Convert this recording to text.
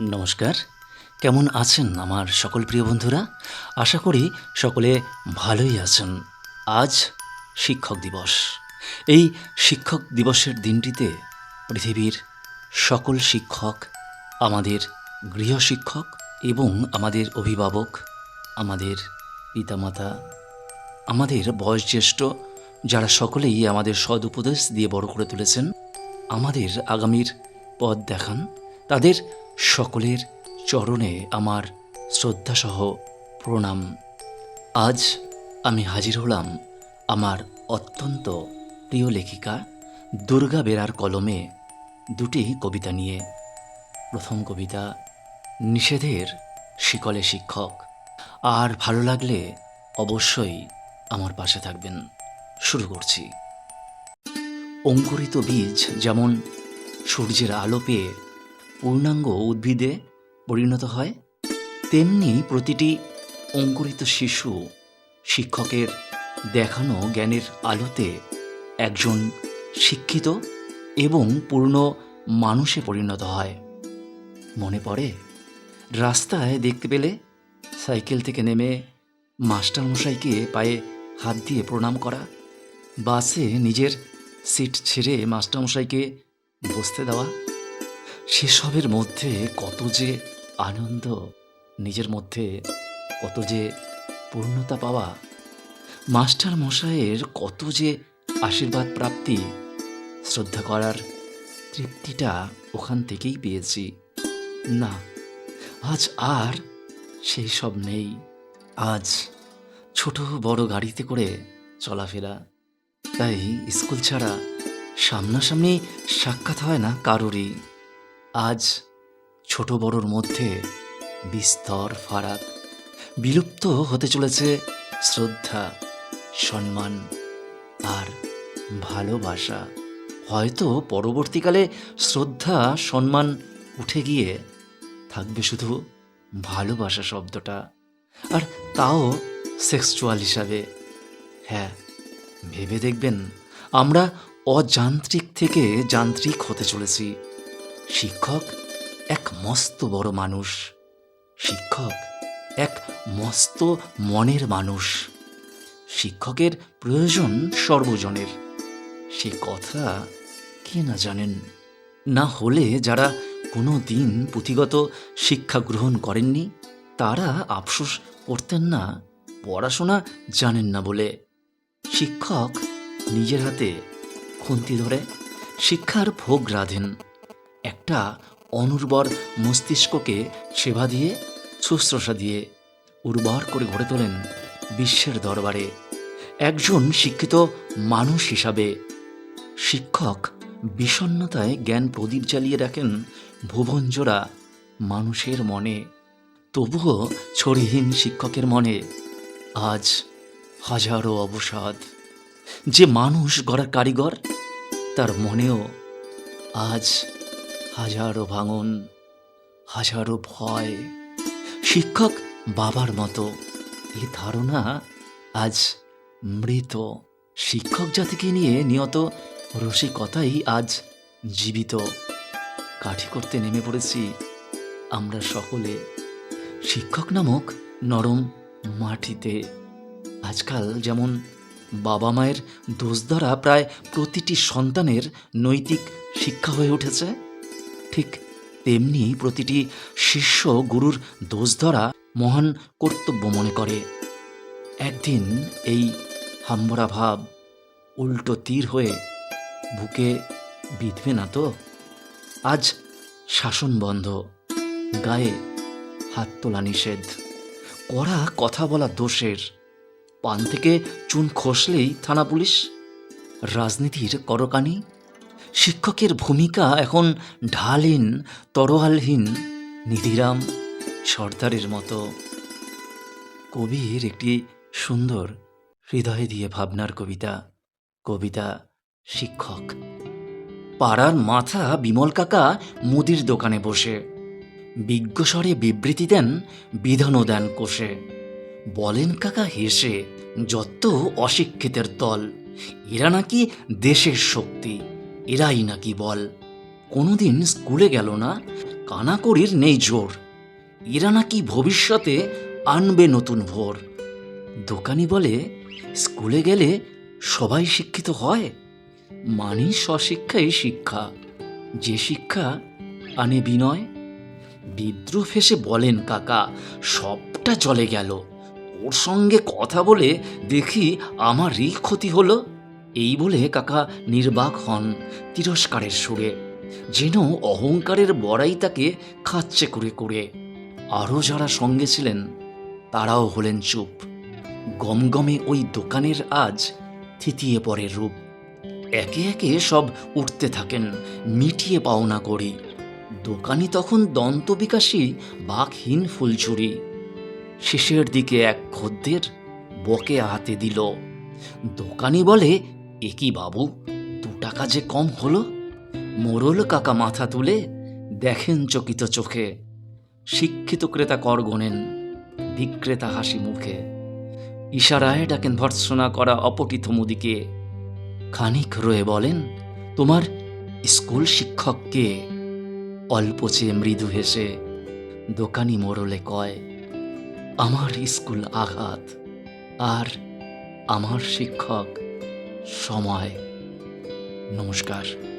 নমস্কার। কেমন আছেন আমার সকল প্রিয় বন্ধুরা? আশা করি সকলে ভালোই আছেন। আজ শিক্ষক দিবস। এই শিক্ষক দিবসের দিনটিতে পৃথিবীর সকল শিক্ষক, আমাদের গৃহ শিক্ষক এবং আমাদের অভিভাবক, আমাদের পিতামাতা, আমাদের বয়োজ্যেষ্ঠ, যারা সকলেই আমাদের সদ উপদেশ দিয়ে বড় করে তুলেছেন, আমাদের আগামীর পথ দেখান। তাদের সকলের চরণে আমার শ্রদ্ধাসহ প্রণাম। আজ আমি হাজির হলাম আমার অত্যন্ত প্রিয় লেখিকা দুর্গা বেরার কলমে দুটি কবিতা নিয়ে। প্রথম কবিতা, নিষেধের শিকলে শিক্ষক। আর ভালো লাগলে অবশ্যই আমার পাশে থাকবেন। শুরু করছি। অঙ্কুরিত বীজ যেমন সূর্যের আলো পেয়ে পূর্ণাঙ্গ উদ্ভিদে পরিণত হয়, তেমনি প্রতিটি অঙ্কুরিত শিশু শিক্ষকের দেখানো জ্ঞানের আলোতে একজন শিক্ষিত এবং পূর্ণ মানুষে পরিণত হয়। মনে পড়ে, রাস্তায় দেখতে পেলে সাইকেল থেকে নেমে মাস্টারমশাইকে পায়ে হাত দিয়ে প্রণাম করা, বাসে নিজের সিট ছেড়ে মাস্টারমশাইকে বসতে দেওয়া সেসবের মধ্যে কত যে আনন্দ, নিজের মধ্যে কত যে পূর্ণতা পাওয়া, মাস্টার মশাইয়ের কত যে আশীর্বাদ প্রাপ্তি, শ্রদ্ধা করার তৃপ্তিটা ওখান থেকেই পেয়েছি। না, আজ আর সেই সব নেই। আজ ছোট বড় গাড়িতে করে চলাফেরা। তাই স্কুল ছাড়া সামনাসামনি সাক্ষাৎ হয় না কারোরই। আজ ছোট বড়র মধ্যে বিস্তর ফারাক। বিলুপ্ত হতে চলেছে শ্রদ্ধা, সম্মান আর ভালোবাসা। হয়তো পরবর্তীকালে শ্রদ্ধা, সম্মান উঠে গিয়ে থাকবে শুধু ভালোবাসা শব্দটা। আর তাও সেক্সুয়াল হিসাবে। হ্যাঁ ভেবে দেখবেন, আমরা অযান্ত্রিক থেকে যান্ত্রিক হতে চলেছি। শিক্ষক এক মস্ত বড় মানুষ। শিক্ষক এক মস্ত মনের মানুষ। শিক্ষকের প্রয়োজন সর্বজনের। সে কথা কে না জানেন। না হলে যারা কোনো দিন পুঁথিগত শিক্ষা গ্রহণ করেননি, তারা আফসোস করতেন না, পড়াশোনা জানেন না বলে। শিক্ষক নিজের হাতে খুন্তি ধরে, শিক্ষার ভোগ রাধেন। একটা অনুর্বর মস্তিষ্ককে সেবা দিয়ে, শুশ্রূষা দিয়ে উর্বর করে গড়ে তোলেন বিশ্বের দরবারে। একজন শিক্ষিত মানুষ হিসাবে শিক্ষক বিষণ্ণতায় জ্ঞান প্রদীপ জ্বালিয়ে রাখেন ভুবনজোড়া মানুষের মনে। তবুও ছড়িহীন শিক্ষকের মনে আজ হাজারো অবসাদ। যে মানুষ গড়ার কারিগর, তার মনেও আজ হাজারো ভাঙন, হাজারো ভয়। শিক্ষক বাবার মতো। এই ধারণা আজ মৃত। শিক্ষক জাতিকে নিয়ে নিয়ত রসিকতাই আজ জীবিত। কাঠি করতে নেমে পড়েছি আমরা সকলে। শিক্ষক নামক নরম মাটিতে। আজকাল যেমন বাবা মায়ের দোষ দ্বারা প্রায় প্রতিটি সন্তানের নৈতিক শিক্ষা হয়ে উঠেছে ঠিক তেমনি প্রতিটি শিষ্য গুরুর দোষ ধরা মহান কর্তব্য মনে করে। একদিন এই হাম্বরা ভাব উল্টো তীর হয়ে বুকে বিঁধবে না তো? আজ শাসন বন্ধ, গায়ে হাত তোলা নিষেধ। কড়া কথা বলা দোষের। পান থেকে চুন খসলেই থানা পুলিশ। রাজনীতির করকানি শিক্ষকের ভূমিকা এখন ঢালহীন তরোয়ালহীন, নিধিরাম, সর্দারের মতো। কবির একটি সুন্দর হৃদয় দিয়ে ভাবনার কবিতা। কবিতা, শিক্ষক। পাড়ার মাথা বিমল কাকা মুদির দোকানে বসে। বিজ্ঞস্বরে বিবৃতি দেন, বিধানও দেন কোষে। বলেন কাকা হেসে, যত অশিক্ষিতের দল এরা নাকি দেশের শক্তি। এরাই নাকি বল? কোনোদিন স্কুলে গেল না? কানাকড়ির নেই জোর। এরা নাকি ভবিষ্যতে আনবে নতুন ভোর। দোকানি বলে, স্কুলে গেলে সবাই শিক্ষিত হয়? মানি স্বশিক্ষাই শিক্ষা। যে শিক্ষা আনে বিনয়। বিদ্রুপ হেসে বলেন, কাকা, সবটা চলে গেল। ওর সঙ্গে কথা বলে দেখি আমারই ক্ষতি হলো? এই বলে কাকা নির্বাক হন তিরস্কারের সুরে। যেন অহংকারের বড়াই তাকে খাচ্ছে করে করে। আরও যারা সঙ্গে ছিলেন, তারাও হলেন চুপ। গমগমে ওই দোকানের আজ থিতিয়ে পড়ে রূপ। একে একে সব উঠতে থাকেন, মিটিয়ে পাওনা করি। দোকানি তখন দন্তবিকাশী বাঘহীন ফুলঝুরি। শেষের দিকে এক খদ্দের বকে হাতে দিল। দোকানি বলে এ কি বাবু? দু টাকা যে কম হলো? মোরল কাকা মাথা তুলে দেখেন চকিত চোখে। শিক্ষিত ক্রেতা কর গোনেন, বিক্রেতা হাসি মুখে। ইশারায় ডাকেন ভর্ৎসনা করা অপটিত মুদিকে। খানিক রয়ে বলেন, তোমার স্কুল শিক্ষককে অল্প চেয়ে মৃদু হেসে, দোকানি মোড়লে কয়, আমার স্কুল আঘাত, আর আমার শিক্ষক সময় নমস্কার